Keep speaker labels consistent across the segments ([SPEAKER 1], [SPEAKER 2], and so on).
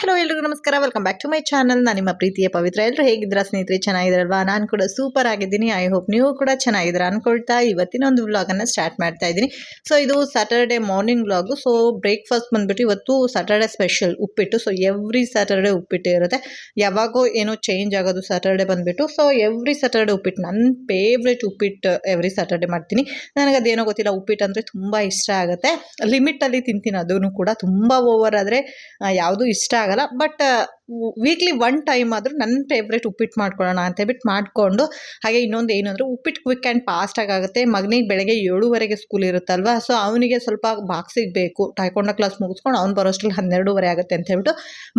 [SPEAKER 1] Hello ಎಲ್ರಿಗೂ ನಮಸ್ಕಾರ. Welcome back to my channel ನಾನು ನಿಮ್ಮ ಪ್ರೀತಿಯ ಪವಿತ್ರ. ಎಲ್ಲರೂ ಹೇಗಿದ್ದೀರಾ? ಸ್ನೇಹಿತರೆ ಚೆನ್ನಾಗಿದ್ರಲ್ವಾ ನಾನು ಕೂಡ ಸೂಪರ್ ಆಗಿದ್ದೀನಿ. ಐ ಹೋಪ್ ನೀವು ಕೂಡ ಚೆನ್ನಾಗಿದ್ದೀರಾ ಅನ್ಕೊಳ್ತಾ ಇವತ್ತಿನ ಒಂದು ವ್ಲಾಗನ್ನು ಸ್ಟಾರ್ಟ್ ಮಾಡ್ತಾ ಇದ್ದೀನಿ. ಸೊ ಇದು Saturday morning vlog so breakfast ಬಂದ್ಬಿಟ್ಟು ಇವತ್ತು ಸ್ಯಾಟರ್ಡೆ ಸ್ಪೆಷಲ್ ಉಪ್ಪಿಟ್ಟು. ಸೊ ಎವ್ರಿ ಸ್ಯಾಟರ್ಡೆ ಉಪ್ಪಿಟ್ಟು ಇರುತ್ತೆ. ಯಾವಾಗೋ ಏನೋ ಚೇಂಜ್ ಆಗೋದು ಸ್ಯಾಟರ್ಡೆ ಬಂದ್ಬಿಟ್ಟು. ಸೊ ಎವ್ರಿ ಸ್ಯಾಟರ್ಡೆ ಉಪ್ಪಿಟ್ಟು. ನನ್ನ ಫೇವ್ರೆಟ್ ಉಪ್ಪಿಟ್ಟು ಎವ್ರಿ ಸ್ಯಾಟರ್ಡೆ ಮಾಡ್ತೀನಿ. ನನಗೆ ಅದೇನೋ ಗೊತ್ತಿಲ್ಲ. ಉಪ್ಪಿಟ್ಟು ಅಂದರೆ ತುಂಬ ಇಷ್ಟ ಆಗುತ್ತೆ. ಲಿಮಿಟಲ್ಲಿ ತಿಂತೀನಿ. ಅದೂ ಕೂಡ ತುಂಬ ಓವರ್ ಆದರೆ ಯಾವುದು ಇಷ್ಟ ಆಗಲ್ಲ ಬಟ್ ವೀಕ್ಲಿ ಒನ್ ಟೈಮ್ ಆದರೂ ನನ್ನ ಫೇವ್ರೇಟ್ ಉಪ್ಪಿಟ್ಟು ಮಾಡ್ಕೊಳ್ಳೋಣ ಅಂತ ಹೇಳ್ಬಿಟ್ಟು ಮಾಡಿಕೊಂಡು, ಹಾಗೆ ಇನ್ನೊಂದು ಏನು ಅಂದರೆ ಉಪ್ಪಿಟ್ಟು ಕ್ವಿಕ್ ಆ್ಯಂಡ್ ಫಾಸ್ಟಾಗಿ ಆಗುತ್ತೆ. ಮಗನಿಗೆ ಬೆಳಗ್ಗೆ ಏಳುವರೆಗೆ ಸ್ಕೂಲ್ ಇರುತ್ತಲ್ವ? ಸೊ ಅವನಿಗೆ ಸ್ವಲ್ಪ ಬಾಕ್ಸಿಗೆ ಬೇಕು. ಟೈಕೊಂಡ ಕ್ಲಾಸ್ ಮುಗಿಸ್ಕೊಂಡು ಅವ್ನು ಬರೋಷ್ಟ್ರಲ್ಲಿ ಹನ್ನೆರಡೂವರೆ ಆಗುತ್ತೆ ಅಂತ ಹೇಳ್ಬಿಟ್ಟು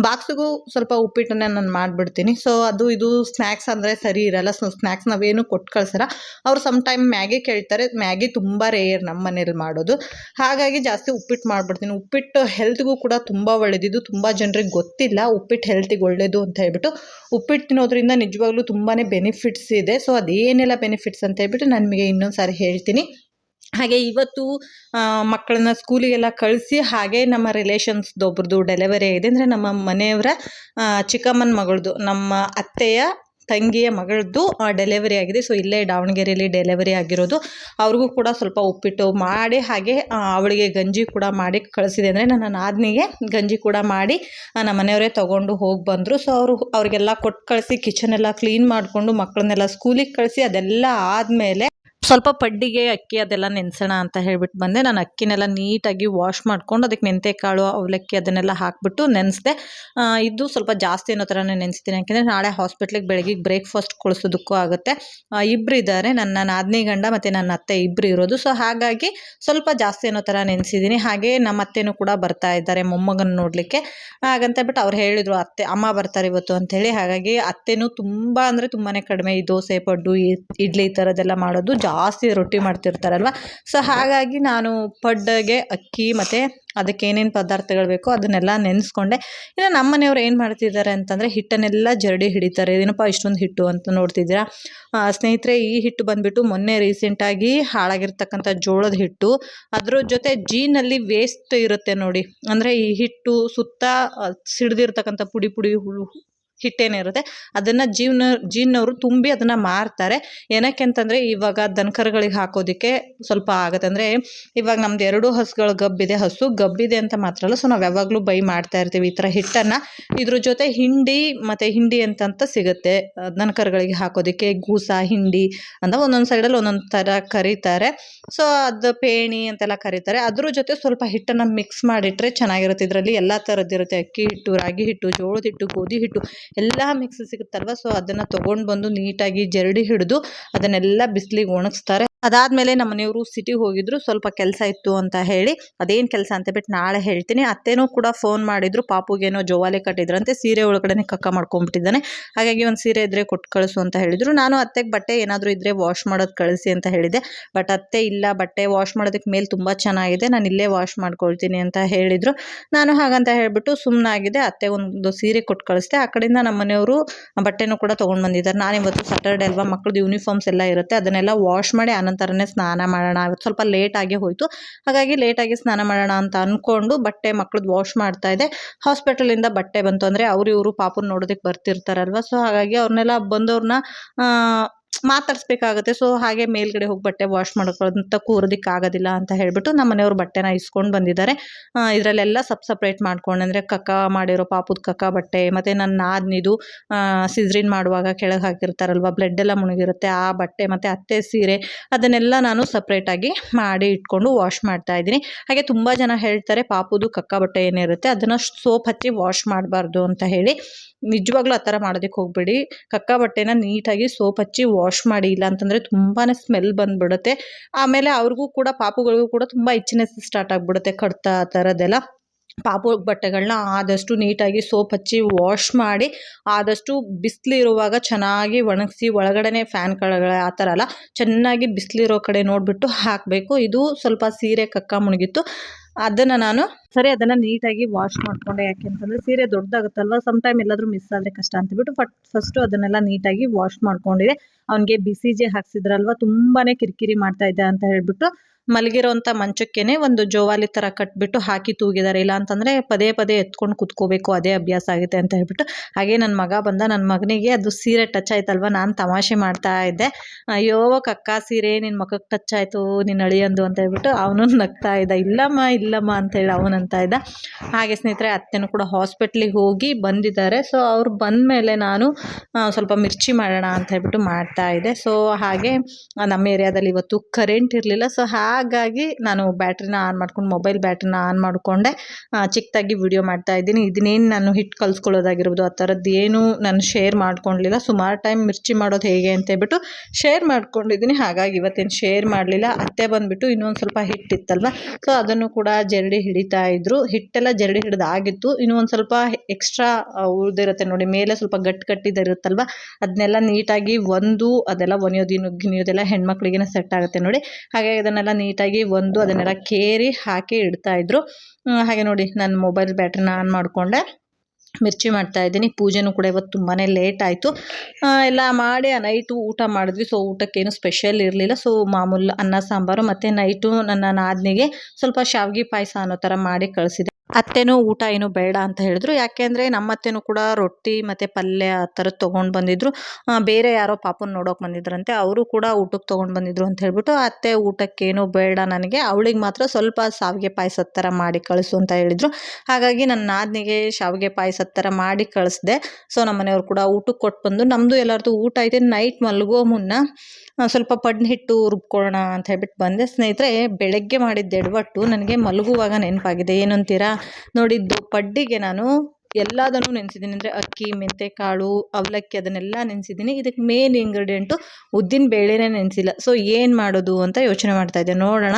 [SPEAKER 1] ಬಾಕ್ಸಿಗೂ ಸ್ವಲ್ಪ ಉಪ್ಪಿಟ್ಟನ್ನೇ ನಾನು ಮಾಡಿಬಿಡ್ತೀನಿ. ಸೊ ಅದು ಇದು ಸ್ನ್ಯಾಕ್ಸ್ ಅಂದರೆ ಸರಿ ಇರಲ್ಲ. ಸೊ ಸ್ನ್ಯಾಕ್ಸ್ ನಾವೇನು ಕೊಟ್ಟು ಕಳ್ಸಲ್ಲ. ಅವ್ರು ಸಮ್ ಟೈಮ್ ಮ್ಯಾಗಿ ಕೇಳ್ತಾರೆ. ಮ್ಯಾಗಿ ತುಂಬ ರೇರ್ ನಮ್ಮ ಮನೇಲಿ ಮಾಡೋದು. ಹಾಗಾಗಿ ಜಾಸ್ತಿ ಉಪ್ಪಿಟ್ಟು ಮಾಡಿಬಿಡ್ತೀನಿ. ಉಪ್ಪಿಟ್ಟು ಹೆಲ್ತ್ಗೂ ಕೂಡ ತುಂಬ ಒಳ್ಳೆದಿದ್ದು ತುಂಬ ಜನರಿಗೆ ಗೊತ್ತಿಲ್ಲ. ಉಪ್ಪಿಟ್ಟು ಹೆಲ್ತಿಗೆ ಒಳ್ಳೆಯದು ಅಂತ ಹೇಳ್ಬಿಟ್ಟು ಉಪ್ಪಿಟ್ಟು ತಿನ್ನೋದ್ರಿಂದ ನಿಜವಾಗ್ಲೂ ತುಂಬಾ ಬೆನಿಫಿಟ್ಸ್ ಇದೆ. ಸೊ ಅದೇನೆಲ್ಲ ಬೆನಿಫಿಟ್ಸ್ ಅಂತ ಹೇಳ್ಬಿಟ್ಟು ನಾನು ನಿಮಗೆ ಇನ್ನೊಂದು ಸಾರಿ ಹೇಳ್ತೀನಿ. ಹಾಗೆ ಇವತ್ತು ಮಕ್ಕಳನ್ನ ಸ್ಕೂಲಿಗೆಲ್ಲ ಕಳಿಸಿ ಹಾಗೆ ನಮ್ಮ ರಿಲೇಷನ್ಸ್ದೊಬ್ರದ್ದು ಡೆಲಿವರಿ ಆಗಿದೆ. ಅಂದರೆ ನಮ್ಮ ಮನೆಯವರ ಚಿಕ್ಕಮ್ಮನ ಮಗಳದು, ನಮ್ಮ ಅತ್ತೆಯ ತಂಗಿಯ ಮಗಳದ್ದು ಡೆಲಿವರಿ ಆಗಿದೆ. ಸೊ ಇಲ್ಲೇ ದಾವಣಗೆರೆಯಲ್ಲಿ ಡೆಲಿವರಿ ಆಗಿರೋದು. ಅವ್ರಿಗೂ ಕೂಡ ಸ್ವಲ್ಪ ಉಪ್ಪಿಟ್ಟು ಮಾಡಿ, ಹಾಗೆ ಅವಳಿಗೆ ಗಂಜಿ ಕೂಡ ಮಾಡಿ ಕಳಿಸಿದೆ. ಅಂದರೆ ನನ್ನ ನಾದಿನಿಗೆ ಗಂಜಿ ಕೂಡ ಮಾಡಿ ನಮ್ಮ ಮನೆಯವರೇ ತೊಗೊಂಡು ಹೋಗಿ ಬಂದರು. ಸೊ ಅವರು, ಅವ್ರಿಗೆಲ್ಲ ಕೊಟ್ಟು ಕಳಿಸಿ ಕಿಚನ್ ಎಲ್ಲ ಕ್ಲೀನ್ ಮಾಡಿಕೊಂಡು ಮಕ್ಕಳನ್ನೆಲ್ಲ ಸ್ಕೂಲಿಗೆ ಕಳಿಸಿ, ಅದೆಲ್ಲ ಆದಮೇಲೆ ಸ್ವಲ್ಪ ಪಡ್ಡಿಗೆ ಅಕ್ಕಿ ಅದೆಲ್ಲ ನೆನೆಸೋಣ ಅಂತ ಹೇಳ್ಬಿಟ್ಟು ಬಂದೆ. ನಾನು ಅಕ್ಕಿನೆಲ್ಲ ನೀಟಾಗಿ ವಾಶ್ ಮಾಡ್ಕೊಂಡು ಅದಕ್ಕೆ ಮೆಂತೆಕಾಳು, ಅವಲಕ್ಕಿ ಅದನ್ನೆಲ್ಲ ಹಾಕ್ಬಿಟ್ಟು ನೆನೆಸ್ದೆ. ಇದು ಸ್ವಲ್ಪ ಜಾಸ್ತಿ ಅನ್ನೋ ಥರನೇ ನೆನೆಸ್ತೀನಿ ಯಾಕೆಂದರೆ ನಾಳೆ ಹಾಸ್ಪಿಟ್ಲಿಗೆ ಬೆಳಗ್ಗೆ ಬ್ರೇಕ್ಫಾಸ್ಟ್ ಕೊಳಿಸೋದಕ್ಕೂ ಆಗುತ್ತೆ. ಇಬ್ಬರು ಇದ್ದಾರೆ. ನನ್ನ ನಾದಿನಿ ಗಂಡ ಮತ್ತು ನನ್ನ ಅತ್ತೆ ಇಬ್ಬರು ಇರೋದು. ಸೊ ಹಾಗಾಗಿ ಸ್ವಲ್ಪ ಜಾಸ್ತಿ ಅನ್ನೋ ಥರ ನೆನೆಸಿದ್ದೀನಿ. ಹಾಗೆ ನಮ್ಮ ಅತ್ತೆನೂ ಕೂಡ ಬರ್ತಾ ಇದ್ದಾರೆ ಮೊಮ್ಮಗನ ನೋಡಲಿಕ್ಕೆ. ಹಾಗಂತ ಬಿಟ್ಟು ಅವ್ರು ಹೇಳಿದರು, ಅತ್ತೆ, ಅಮ್ಮ ಬರ್ತಾರೆ ಇವತ್ತು ಅಂಥೇಳಿ ಹಾಗಾಗಿ ಅತ್ತೆನೂ ತುಂಬ ಅಂದರೆ ತುಂಬಾ ಕಡಿಮೆ. ಈ ದೋಸೆ, ಪಡ್ಡು ಇಡ್ಲಿ ಈ ಥರದ್ದೆಲ್ಲ ಮಾಡೋದು ಜಾಸ್ತಿ ರೊಟ್ಟಿ ಮಾಡ್ತಿರ್ತಾರಲ್ವ? ಸೊ ಹಾಗಾಗಿ ನಾನು ಪಡ್ಡಗೆ, ಅಕ್ಕಿ ಮತ್ತು ಅದಕ್ಕೆ ಏನೇನು ಪದಾರ್ಥಗಳು ಬೇಕೋ ಅದನ್ನೆಲ್ಲ ನೆನೆಸ್ಕೊಂಡೆ. ಇನ್ನು ನಮ್ಮ ಮನೆಯವ್ರು ಏನು ಮಾಡ್ತಿದ್ದಾರೆ ಅಂತಂದರೆ ಹಿಟ್ಟನ್ನೆಲ್ಲ ಜರಡಿ ಹಿಡಿತಾರೆ. ಏನಪ್ಪ ಇಷ್ಟೊಂದು ಹಿಟ್ಟು ಅಂತ ನೋಡ್ತಿದ್ದೀರಾ? ಸ್ನೇಹಿತರೆ, ಈ ಹಿಟ್ಟು ಬಂದುಬಿಟ್ಟು ಮೊನ್ನೆ ರೀಸೆಂಟಾಗಿ ಹಾಳಾಗಿರ್ತಕ್ಕಂಥ ಜೋಳದ ಹಿಟ್ಟು. ಅದರ ಜೊತೆ ಜೀನಲ್ಲಿ ವೇಸ್ಟ್ ಇರುತ್ತೆ ನೋಡಿ. ಅಂದರೆ ಈ ಹಿಟ್ಟು ಸುತ್ತ ಸಿಡ್ದಿರ್ತಕ್ಕಂಥ ಪುಡಿ ಪುಡಿ ಹುಳು ಹಿಟ್ಟೇನಿರುತ್ತೆ ಅದನ್ನು ಜೀವನ ಜೀವನವರು ತುಂಬಿ ಅದನ್ನು ಮಾರ್ತಾರೆ. ಏನಕ್ಕೆ ಅಂತಂದರೆ ಇವಾಗ ದನಕರುಗಳಿಗೆ ಹಾಕೋದಕ್ಕೆ ಸ್ವಲ್ಪ ಆಗುತ್ತೆ. ಅಂದರೆ ಇವಾಗ ನಮ್ದು ಎರಡು ಹಸುಗಳು ಗಬ್ಬಿದೆ. ಹಸು ಗಬ್ಬಿದೆ ಅಂತ ಮಾತ್ರ ಅಲ್ಲ. ಸೊ, ನಾವು ಯಾವಾಗಲೂ ಬೈ ಮಾಡ್ತಾ ಇರ್ತೀವಿ ಈ ಥರ ಹಿಟ್ಟನ್ನು. ಇದ್ರ ಜೊತೆ ಹಿಂಡಿ ಮತ್ತು ಹಿಂಡಿ ಅಂತಂತ ಸಿಗುತ್ತೆ. ದನಕರುಗಳಿಗೆ ಹಾಕೋದಕ್ಕೆ ಗೂಸ, ಹಿಂಡಿ ಅಂತ ಒಂದೊಂದು ಸೈಡಲ್ಲಿ ಒಂದೊಂದು ಥರ ಕರೀತಾರೆ. ಸೊ, ಅದು ಪೇಣಿ ಅಂತೆಲ್ಲ ಕರೀತಾರೆ. ಅದ್ರ ಜೊತೆ ಸ್ವಲ್ಪ ಹಿಟ್ಟನ್ನು ಮಿಕ್ಸ್ ಮಾಡಿಟ್ರೆ ಚೆನ್ನಾಗಿರುತ್ತೆ. ಇದರಲ್ಲಿ ಎಲ್ಲ ಥರದ್ದಿರುತ್ತೆ ಅಕ್ಕಿ ಹಿಟ್ಟು, ರಾಗಿ ಹಿಟ್ಟು, ಜೋಳದ ಹಿಟ್ಟು, ಗೋಧಿ ಹಿಟ್ಟು. ಎಲ್ಲ ಮಿಕ್ಸ್ ಸಿಗುತ್ತಲ್ವ? ಸೊ ಅದನ್ನು ತೊಗೊಂಡು ಬಂದು ನೀಟಾಗಿ ಜರಡಿ ಹಿಡಿದು ಅದನ್ನೆಲ್ಲ ಬಿಸಿಲಿಗೆ ಒಣಗಿಸ್ತಾರೆ. ಅದಾದಮೇಲೆ ನಮ್ಮ ಮನೆಯವರು ಸಿಟಿಗೆ ಹೋಗಿದ್ರು, ಸ್ವಲ್ಪ ಕೆಲಸ ಇತ್ತು ಅಂತ ಹೇಳಿ, ಅದೇನು ಕೆಲಸ ಅಂತ ಬಿಟ್ಟು ನಾಳೆ ಹೇಳ್ತೀನಿ. ಅತ್ತೆನೂ ಕೂಡ ಫೋನ್ ಮಾಡಿದ್ರು, ಪಾಪುಗೇನೋ ಜೋವಾಲೆ ಕಟ್ಟಿದ್ರಂತೆ, ಸೀರೆ ಒಳಗಡೆ ಕಕ್ಕ ಮಾಡ್ಕೊಂಡ್ಬಿಟ್ಟಿದ್ದಾನೆ ಹಾಗಾಗಿ ಒಂದು ಸೀರೆ ಇದ್ದರೆ ಕೊಟ್ಟು ಕಳಿಸು ಅಂತ ಹೇಳಿದ್ರು. ನಾನು ಅತ್ತೆಗೆ ಬಟ್ಟೆ ಏನಾದರೂ ಇದ್ದರೆ ವಾಶ್ ಮಾಡೋದು ಕಳಿಸಿ ಅಂತ ಹೇಳಿದೆ. ಬಟ್ ಅತ್ತೆ ಇಲ್ಲ, ಬಟ್ಟೆ ವಾಶ್ ಮಾಡೋದಕ್ಕೆ ಮೇಲೆ ತುಂಬ ಚೆನ್ನಾಗಿದೆ. ನಾನು ಇಲ್ಲೇ ವಾಶ್ ಮಾಡ್ಕೊಳ್ತೀನಿ ಅಂತ ಹೇಳಿದರು. ನಾನು ಹಾಗಂತ ಹೇಳಿಬಿಟ್ಟು ಸುಮ್ಮನಾಗಿದೆ ಅತ್ತೆ ಒಂದು ಸೀರೆ ಕೊಟ್ಟು ಕಳಿಸ್ದೆ. ಆ ಕಡೆಯಿಂದ ನಮ್ಮ ಮನೆಯವರು ಬಟ್ಟೆನೂ ಕೂಡ ತೊಗೊಂಡು ಬಂದಿದ್ದಾರೆ. ನಾನು ಇವತ್ತು ಸ್ಯಾಟರ್ಡೆ ಅಲ್ವಾ ಮಕ್ಕಳದ್ದು ಯೂನಿಫಾರ್ಮ್ಸ್ ಎಲ್ಲ ಇರುತ್ತೆ. ಅದನ್ನೆಲ್ಲ ವಾಶ್ ಮಾಡಿ ಆನಂತರನೇ ಸ್ನಾನ ಮಾಡೋಣ. ಸ್ವಲ್ಪ ಲೇಟಾಗಿ ಹೋಯಿತು. ಹಾಗಾಗಿ ಲೇಟಾಗಿ ಸ್ನಾನ ಮಾಡೋಣ ಅಂತ ಅಂದ್ಕೊಂಡು ಬಟ್ಟೆ ಮಕ್ಳದ್ದು ವಾಶ್ ಮಾಡ್ತಾ ಇದ್ದೆ. ಹಾಸ್ಪಿಟಲಿಂದ ಬಟ್ಟೆ ಬಂತು ಅಂದರೆ ಅವರು ಇವರು ಪಾಪುನ ನೋಡೋದಕ್ಕೆ ಬರ್ತಿರ್ತಾರಲ್ವ? ಸೊ ಹಾಗಾಗಿ ಅವ್ರನ್ನೆಲ್ಲ ಬಂದವ್ರನ್ನ ಮಾತಾಡಿಸ್ಬೇಕಾಗುತ್ತೆ. ಸೊ ಹಾಗೆ ಮೇಲ್ಗಡೆ ಹೋಗಿ ಬಟ್ಟೆ ವಾಶ್ ಮಾಡ್ಕೊಳ್ಳೋದಂತ ಕೂರೋದಿಕ್ಕೆ ಆಗೋದಿಲ್ಲ ಅಂತ ಹೇಳಿಬಿಟ್ಟು ನಮ್ಮ ಮನೆಯವ್ರು ಬಟ್ಟೆನ ಇಸ್ಕೊಂಡು ಬಂದಿದ್ದಾರೆ. ಇದರಲ್ಲೆಲ್ಲ ಸಪ್ ಸಪ್ರೇಟ್ ಮಾಡ್ಕೊಂಡು, ಅಂದರೆ ಕಕ್ಕ ಮಾಡಿರೋ ಪಾಪುದ ಕಕ್ಕ ಬಟ್ಟೆ, ಮತ್ತು ನನ್ನ ನಾದ್ನಿದು ಸಿಜ್ರಿನ್ ಮಾಡುವಾಗ ಕೆಳಗೆ ಹಾಕಿರ್ತಾರಲ್ವ ಬ್ಲಡ್ ಎಲ್ಲ ಮುಳುಗಿರುತ್ತೆ ಆ ಬಟ್ಟೆ ಮತ್ತು ಅತ್ತೆ ಸೀರೆ ಅದನ್ನೆಲ್ಲ ನಾನು ಸಪ್ರೇಟಾಗಿ ಮಾಡಿ ಇಟ್ಕೊಂಡು ವಾಶ್ ಮಾಡ್ತಾ ಇದ್ದೀನಿ. ಹಾಗೆ ತುಂಬ ಜನ ಹೇಳ್ತಾರೆ ಪಾಪುದು ಕಕ್ಕ ಬಟ್ಟೆ ಏನಿರುತ್ತೆ, ಅದನ್ನು ಸೋಪ್ ಹಚ್ಚಿ ವಾಶ್ ಮಾಡಬಾರ್ದು ಅಂತ ಹೇಳಿ. ನಿಜವಾಗ್ಲೂ ಆ ಥರ ಮಾಡೋದಕ್ಕೆ ಹೋಗಬೇಡಿ. ಕಕ್ಕ ಬಟ್ಟೆನ ನೀಟಾಗಿ ಸೋಪ್ ಹಚ್ಚಿ ವಾಶ್ ಮಾಡಿ ಇಲ್ಲ ಅಂತಂದರೆ ತುಂಬಾ ಸ್ಮೆಲ್ ಬಂದುಬಿಡುತ್ತೆ. ಆಮೇಲೆ ಅವ್ರಿಗೂ ಕೂಡ, ಪಾಪುಗಳಿಗೂ ಕೂಡ ತುಂಬ ಇಚ್ಚಿನೆಸ್ ಸ್ಟಾರ್ಟ್ ಆಗಿಬಿಡುತ್ತೆ ಕಡ್ತ ಆ ಥರದ್ದೆಲ್ಲ. ಪಾಪು ಬಟ್ಟೆಗಳನ್ನ ಆದಷ್ಟು ನೀಟಾಗಿ ಸೋಪ್ ಹಚ್ಚಿ ವಾಶ್ ಮಾಡಿ, ಆದಷ್ಟು ಬಿಸಿಲಿರುವಾಗ ಚೆನ್ನಾಗಿ ಒಣಗಿಸಿ ಒಳಗಡೆ ಫ್ಯಾನ್ ಕೆಳಗಡೆ ಆ ಥರ ಅಲ್ಲ, ಚೆನ್ನಾಗಿ ಬಿಸಿಲಿರೋ ಕಡೆ ನೋಡಿಬಿಟ್ಟು ಹಾಕಬೇಕು. ಇದು ಸ್ವಲ್ಪ ಸೀರೆ ಕಕ್ಕ ಮುಣಗಿತ್ತು. ಅದನ್ನು ನಾನು ಸರಿ, ಅದನ್ನ ನೀಟಾಗಿ ವಾಶ್ ಮಾಡ್ಕೊಂಡೆ. ಯಾಕೆ ಅಂತಂದರೆ ಸೀರೆ ದೊಡ್ಡದಾಗುತ್ತಲ್ವ? ಸಮ್ ಟೈಮ್ ಎಲ್ಲಾದ್ರೂ ಮಿಸ್ ಆದ್ರೆ ಕಷ್ಟ ಅಂತಬಿಟ್ಟು ಫಟ್ ಫಸ್ಟ್ ಅದನ್ನೆಲ್ಲ ನೀಟಾಗಿ ವಾಶ್ ಮಾಡ್ಕೊಂಡಿದೆ. ಅವನಿಗೆ ಬಿಸಿ ಜೆ ಹಾಕ್ಸಿದ್ರಲ್ವ? ತುಂಬಾನೇ ಕಿರಿಕಿರಿ ಮಾಡ್ತಾ ಇದ್ದ ಅಂತ ಹೇಳ್ಬಿಟ್ಟು ಮಲಗಿರೋಂಥ ಮಂಚಕ್ಕೇನೆ ಒಂದು ಜೋವಾಲಿ ಥರ ಕಟ್ಬಿಟ್ಟು ಹಾಕಿ ತೂಗಿದ್ದಾರೆ ಇಲ್ಲ ಅಂತಂದರೆ ಪದೇ ಪದೇ ಎತ್ಕೊಂಡು ಕುತ್ಕೋಬೇಕು, ಅದೇ ಅಭ್ಯಾಸ ಆಗುತ್ತೆ ಅಂತ ಹೇಳ್ಬಿಟ್ಟು. ಹಾಗೆ ನನ್ನ ಮಗ ಬಂದ ನನ್ನ ಮಗನಿಗೆ ಅದು ಸೀರೆ ಟಚ್ ಆಯ್ತಲ್ವ? ನಾನು ತಮಾಷೆ ಮಾಡ್ತಾ ಇದ್ದೆ. ಅಯ್ಯೋ, ಕಕ್ಕ ಸೀರೆ ನಿನ್ನ ಮಗಕ್ಕೆ ಟಚ್ ಆಯಿತು ನಿನ್ನ ಅಳಿಯಂದು ಅಂತ ಹೇಳ್ಬಿಟ್ಟು ಅವನು ನಗ್ತಾ ಇದ್ದ. ಇಲ್ಲಮ್ಮ ಇಲ್ಲಮ್ಮ ಅಂತೇಳಿ ಅವನಂತ ಇದ್ದ. ಹಾಗೆ ಸ್ನೇಹಿತರೆ, ಅತ್ತೆನೂ ಕೂಡ ಹಾಸ್ಪಿಟ್ಲಿಗೆ ಹೋಗಿ ಬಂದಿದ್ದಾರೆ. ಸೊ ಅವ್ರು ಬಂದ ಮೇಲೆ ನಾನು ಸ್ವಲ್ಪ ಮಿರ್ಚಿ ಮಾಡೋಣ ಅಂತ ಹೇಳ್ಬಿಟ್ಟು ಮಾಡ್ತಾ ಇದ್ದೆ. ಸೊ ಹಾಗೆ ನಮ್ಮ ಏರಿಯಾದಲ್ಲಿ ಇವತ್ತು ಕರೆಂಟ್ ಇರಲಿಲ್ಲ. ಸೊ ಹಾಗಾಗಿ ನಾನು ಬ್ಯಾಟ್ರಿನ ಆನ್ ಮಾಡ್ಕೊಂಡು ಮೊಬೈಲ್ ಬ್ಯಾಟ್ರಿನ ಆನ್ ಮಾಡಿಕೊಂಡೆ. ಚಿಕ್ಕದಾಗಿ ವಿಡಿಯೋ ಮಾಡ್ತಾ ಇದ್ದೀನಿ. ಇದನ್ನೇನು ನಾನು ಹಿಟ್ ಕಲಿಸ್ಕೊಳ್ಳೋದಾಗಿರ್ಬೋದು, ಆ ಥರದ್ದು ಏನು ನಾನು ಶೇರ್ ಮಾಡ್ಕೊಳ್ಲಿಲ್ಲ ಸುಮಾರು ಟೈಮ್ ಮಿರ್ಚಿ ಮಾಡೋದು ಹೇಗೆ ಅಂತ ಹೇಳ್ಬಿಟ್ಟು ಶೇರ್ ಮಾಡ್ಕೊಂಡಿದ್ದೀನಿ. ಹಾಗಾಗಿ ಇವತ್ತೇನು ಶೇರ್ ಮಾಡಲಿಲ್ಲ. ಅತ್ತೆ ಬಂದುಬಿಟ್ಟು ಇನ್ನೊಂದು ಸ್ವಲ್ಪ ಹಿಟ್ಟಿತ್ತಲ್ವ ಸೊ ಅದನ್ನು ಕೂಡ ಜರಡಿ ಹಿಡಿತಾ ಇದ್ರು, ಹಿಟ್ಟೆಲ್ಲ ಜರಡಿ ಹಿಡಿದು ಆಗಿತ್ತು. ಇನ್ನೂ ಒಂದು ಸ್ವಲ್ಪ ಎಕ್ಸ್ಟ್ರಾ ಉಳಿದಿರುತ್ತೆ ನೋಡಿ, ಮೇಲೆ ಸ್ವಲ್ಪ ಗಟ್ಟಿ ಗಟ್ಟಿದಿರುತ್ತಲ್ವ ಅದನ್ನೆಲ್ಲ ನೀಟಾಗಿ ಒಂದು, ಅದೆಲ್ಲ ಒನೆಯೋದು ಗಿನಿಯೋದೆಲ್ಲ ಹೆಣ್ಮಕ್ಳಿಗೆ ಸೆಟ್ ಆಗುತ್ತೆ ನೋಡಿ. ಹಾಗೆ ಅದನ್ನೆಲ್ಲ ನೀಟಾಗಿ ಒಂದು, ಅದನ್ನೆಲ್ಲ ಕೇರಿ ಹಾಕಿ ಇಡ್ತಾ ಇದ್ರು. ಹಾಗೆ ನೋಡಿ ನನ್ನ ಮೊಬೈಲ್ ಬ್ಯಾಟ್ರಿನ ಆನ್ ಮಾಡಿಕೊಂಡೆ. ಮಿರ್ಚಿ ಮಾಡ್ತಾ ಇದ್ದೀನಿ. ಪೂಜೆನೂ ಕೂಡ ಇವತ್ತು ತುಂಬಾ ಲೇಟ್ ಆಯಿತು. ಎಲ್ಲ ಮಾಡಿ ಆ ನೈಟು ಊಟ ಮಾಡಿದ್ವಿ. ಸೊ ಊಟಕ್ಕೇನು ಸ್ಪೆಷಲ್ ಇರಲಿಲ್ಲ. ಸೊ ಮಾಮೂಲು ಅನ್ನ ಸಾಂಬಾರು ಮತ್ತು ನೈಟು ನನ್ನ ನಾದಿನಿಗೆ ಸ್ವಲ್ಪ ಶಾವಿಗೆ ಪಾಯಸ ಅನ್ನೋ ಥರ ಮಾಡಿ ಕಳಿಸಿದೆ ಅತ್ತೆನೂ ಊಟ ಏನು ಬೇಡ ಅಂತ ಹೇಳಿದ್ರು. ಯಾಕೆಂದರೆ ನಮ್ಮ ಅತ್ತೆನೂ ಕೂಡ ರೊಟ್ಟಿ ಮತ್ತು ಪಲ್ಯ ಆ ಥರದ್ದು ತೊಗೊಂಡು ಬಂದಿದ್ರು. ಆ, ಬೇರೆ ಯಾರೋ ಪಾಪನ ನೋಡೋಕೆ ಬಂದಿದ್ರಂತೆ ಅವರು ಕೂಡ ಊಟಕ್ಕೆ ತೊಗೊಂಡು ಬಂದಿದ್ರು ಅಂತ ಹೇಳ್ಬಿಟ್ಟು ಅತ್ತೆ ಊಟಕ್ಕೇನು ಬೇಡ ನನಗೆ ಅವಳಿಗೆ ಮಾತ್ರ ಸ್ವಲ್ಪ ಶಾವಿಗೆ ಪಾಯಸದ ಥರ ಮಾಡಿ ಕಳಿಸು ಅಂತ ಹೇಳಿದರು. ಹಾಗಾಗಿ ನನ್ನ ನಾದಿನಿಗೆ ಶಾವಿಗೆ ಪಾಯಸದ ಥರ ಮಾಡಿ ಕಳಿಸ್ದೆ. ಸೊ ನಮ್ಮ ಮನೆಯವ್ರು ಕೂಡ ಊಟಕ್ಕೆ ಕೊಟ್ಟು ಬಂದು ನಮ್ಮದು ಎಲ್ಲರದು ಊಟ ಐತೆ ನೈಟ್ ಮಲಗೋ ಮುನ್ನ ಸ್ವಲ್ಪ ಪಡ್ನ ಹಿಟ್ಟು ರುಬ್ಕೊಳ್ಳೋಣ ಅಂತ ಹೇಳ್ಬಿಟ್ಟು ಬಂದೆ. ಸ್ನೇಹಿತರೆ ಬೆಳಗ್ಗೆ ಮಾಡಿದ್ದ ಎಡವಟ್ಟು ನನಗೆ ಮಲಗುವಾಗ ನೆನಪಾಗಿದೆ. ಏನು ಅಂತೀರಾ ನೋಡಿದ್ದು ಪಡ್ಡಿಗೆ ನಾನು ಎಲ್ಲದನ್ನು ನೆನೆಸಿದ್ದೀನಿ. ಅಂದರೆ ಅಕ್ಕಿ, ಮೆಂತೆಕಾಳು, ಅವಲಕ್ಕಿ ಅದನ್ನೆಲ್ಲ ನೆನೆಸಿದ್ದೀನಿ. ಇದಕ್ಕೆ ಮೇನ್ ಇಂಗ್ರೀಡಿಯೆಂಟು ಉದ್ದಿನ ಬೇಳೆನೇ ನೆನೆಸಿಲ್ಲ. ಸೊ ಏನು ಮಾಡೋದು ಅಂತ ಯೋಚನೆ ಮಾಡ್ತಾ ಇದ್ದೆ. ನೋಡೋಣ,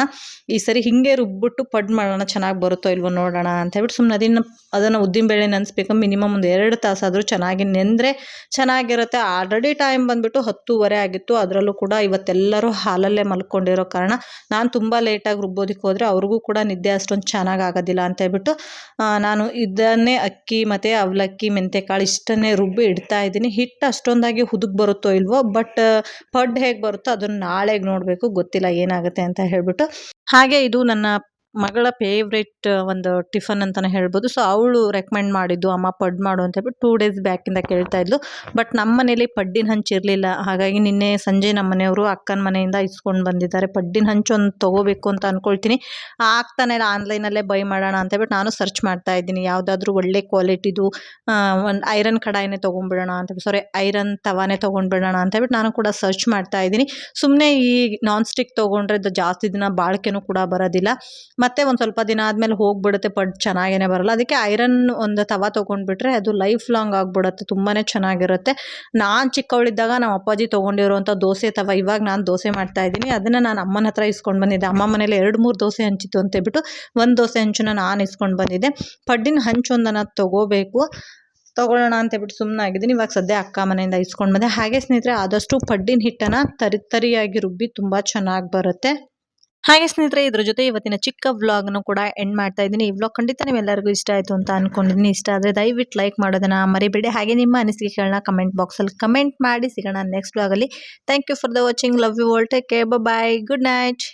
[SPEAKER 1] ಈ ಸರಿ ಹಿಂಗೆ ರುಬ್ಬಿಟ್ಟು ಪಡ್ ಮಾಡೋಣ ಚೆನ್ನಾಗಿ ಬರುತ್ತೋ ಇಲ್ವೋ ನೋಡೋಣ ಅಂತ ಹೇಳ್ಬಿಟ್ಟು ಸುಮ್ಮನೆ ಅದನ್ನು ಅದನ್ನು ಉದ್ದಿನ ಬೇಳೆ ನೆನೆಸ್ಬೇಕು. ಮಿನಿಮಮ್ ಒಂದು ಎರಡು ತಾಸಾದರೂ ಚೆನ್ನಾಗಿ ನೆಂದರೆ ಚೆನ್ನಾಗಿರುತ್ತೆ. ಆಲ್ರೆಡಿ ಟೈಮ್ ಬಂದುಬಿಟ್ಟು ಹತ್ತೂವರೆ ಆಗಿತ್ತು. ಅದರಲ್ಲೂ ಕೂಡ ಇವತ್ತೆಲ್ಲರೂ ಹಾಲಲ್ಲೇ ಮಲ್ಕೊಂಡಿರೋ ಕಾರಣ ನಾನು ತುಂಬ ಲೇಟಾಗಿ ರುಬ್ಬೋದಕ್ಕೆ ಹೋದರೆ ಅವ್ರಿಗೂ ಕೂಡ ನಿದ್ದೆ ಅಷ್ಟೊಂದು ಚೆನ್ನಾಗಿ ಆಗೋದಿಲ್ಲ ಅಂತ ಹೇಳ್ಬಿಟ್ಟು ನಾನು ಇದನ್ನೇ ಅಕ್ಕಿ ಮತ್ತು ಅವಲಕ್ಕಿ, ಮೆಂತೆಕಾಳು ಇಷ್ಟನ್ನೇ ರುಬ್ಬಿ ಇಡ್ತಾ ಇದ್ದೀನಿ. ಹಿಟ್ಟು ಅಷ್ಟೊಂದಾಗಿ ಹುದುಗ್ ಬರುತ್ತೋ ಇಲ್ವೋ, ಬಟ್ ಪಡ್ ಹೇಗೆ ಬರುತ್ತೋ ಅದನ್ನು ನಾಳೆಗೆ ನೋಡಬೇಕು. ಗೊತ್ತಿಲ್ಲ ಏನಾಗುತ್ತೆ ಅಂತ ಹೇಳ್ಬಿಟ್ಟು. ಹಾಗೆ ಇದು ನನ್ನ ಮಗಳ ಫೇವ್ರೆಟ್ ಒಂದು ಟಿಫನ್ ಅಂತಲೇ ಹೇಳ್ಬೋದು. ಸೊ ಅವಳು ರೆಕಮೆಂಡ್ ಮಾಡಿದ್ದು, ಅಮ್ಮ ಪಡ್ ಮಾಡು ಅಂತ ಹೇಳ್ಬಿಟ್ಟು ಟೂ ಡೇಸ್ ಬ್ಯಾಕಿಂದ ಕೇಳ್ತಾ ಇದ್ಲು. ಬಟ್ ನಮ್ಮ ಮನೇಲಿ ಪಡ್ಡಿನ ಹಂಚು ಇರಲಿಲ್ಲ. ಹಾಗಾಗಿ ನಿನ್ನೆ ಸಂಜೆ ನಮ್ಮ ಮನೆಯವರು ಅಕ್ಕನ ಮನೆಯಿಂದ ಇಸ್ಕೊಂಡು ಬಂದಿದ್ದಾರೆ. ಪಡ್ಡಿನ ಹಂಚು ಒಂದು ತೊಗೋಬೇಕು ಅಂತ ಅಂದ್ಕೊಳ್ತೀನಿ ಆಗ್ತಾನೆ ಇಲ್ಲ, ಆನ್ಲೈನಲ್ಲೇ ಬೈ ಮಾಡೋಣ ಅಂತ ಹೇಳ್ಬಿಟ್ಟು ನಾನು ಸರ್ಚ್ ಮಾಡ್ತಾ ಇದ್ದೀನಿ. ಯಾವುದಾದ್ರೂ ಒಳ್ಳೆ ಕ್ವಾಲಿಟಿದು ಒಂದು ಐರನ್ ಕಡಾಯಿನೇ ತೊಗೊಂಡ್ಬಿಡೋಣ ಅಂತ ಸಾರಿ ಐರನ್ ತವಾನೇ ತೊಗೊಂಡ್ಬಿಡೋಣ ಅಂತ ಹೇಳ್ಬಿಟ್ಟು ನಾನು ಕೂಡ ಸರ್ಚ್ ಮಾಡ್ತಾ ಇದ್ದೀನಿ. ಸುಮ್ಮನೆ ಈ ನಾನ್ ಸ್ಟಿಕ್ ತೊಗೊಂಡ್ರೆ ಜಾಸ್ತಿ ದಿನ ಬಾಳಿಕೆನೂ ಕೂಡ ಬರೋದಿಲ್ಲ. ಮತ್ತೆ ಒಂದು ಸ್ವಲ್ಪ ದಿನ ಆದಮೇಲೆ ಹೋಗ್ಬಿಡುತ್ತೆ, ಪಡ್ ಚೆನ್ನಾಗೇನೆ ಬರಲ್ಲ. ಅದಕ್ಕೆ ಐರನ್ ಒಂದು ತವ ತೊಗೊಂಡ್ಬಿಟ್ರೆ ಅದು ಲೈಫ್ ಲಾಂಗ್ ಆಗಿಬಿಡುತ್ತೆ ತುಂಬಾ ಚೆನ್ನಾಗಿರುತ್ತೆ. ನಾನು ಚಿಕ್ಕವಳಿದ್ದಾಗ ನಮ್ಮ ಅಪ್ಪಾಜಿ ತೊಗೊಂಡಿರುವಂಥ ದೋಸೆ ತವ, ಇವಾಗ ನಾನು ದೋಸೆ ಮಾಡ್ತಾ ಇದ್ದೀನಿ. ಅದನ್ನು ನಾನು ಅಮ್ಮನ ಹತ್ರ ಇಸ್ಕೊಂಡು ಬಂದಿದ್ದೆ. ಅಮ್ಮ ಮನೇಲಿ ಎರಡು ಮೂರು ದೋಸೆ ಹಂಚಿತ್ತು ಅಂತ ಹೇಳ್ಬಿಟ್ಟು ಒಂದು ದೋಸೆ ಹಂಚನ್ನ ನಾನು ಇಸ್ಕೊಂಡು ಬಂದಿದ್ದೆ. ಪಡ್ಡಿನ ಹಂಚೊಂದನ್ನು ತೊಗೋಬೇಕು. ತೊಗೊಳ್ಳೋಣ ಸುಮ್ಮನೆ ಆಗಿದ್ದೀನಿ ಇವಾಗ ಸದ್ಯ ಅಕ್ಕ ಮನೆಯಿಂದ ಇಸ್ಕೊಂಡು ಬಂದೆ. ಹಾಗೆ ಸ್ನೇಹಿತರೆ, ಆದಷ್ಟು ಪಡ್ಡಿನ ಹಿಟ್ಟನ್ನು ತರಿ ತರಿಯಾಗಿ ರುಬ್ಬಿ ತುಂಬ ಚೆನ್ನಾಗಿ ಬರುತ್ತೆ. ಹಾಗೆ ಸ್ನೇಹಿತರೆ, ಇದ್ರ ಜೊತೆ ಇವತ್ತಿನ ಚಿಕ್ಕ ವ್ಲಾಗ್ನು ಕೂಡ ಎಂಡ್ ಮಾಡ್ತಾ ಇದ್ದೀನಿ. ಈ ವ್ಲಾಗ್ ಖಂಡಿತ ನೀವೆಲ್ಲರಿಗೂ ಇಷ್ಟ ಆಯಿತು ಅಂತ ಅನ್ಕೊಂಡಿದ್ದೀನಿ. ಇಷ್ಟ ಆದರೆ ದಯವಿಟ್ಟು ಲೈಕ್ ಮಾಡೋದನ್ನ ಮರಿಬೇಡಿ. ಹಾಗೆ ನಿಮ್ಮ ಅನಿಸಿಕೆಗಳನ್ನ ಕಮೆಂಟ್ ಬಾಕ್ಸಲ್ಲಿ ಕಮೆಂಟ್ ಮಾಡಿ ಸಿಗೋಣ ನೆಕ್ಸ್ಟ್ ವ್ಲಾಗಲ್ಲಿ thank you for the watching love you all take care bye good night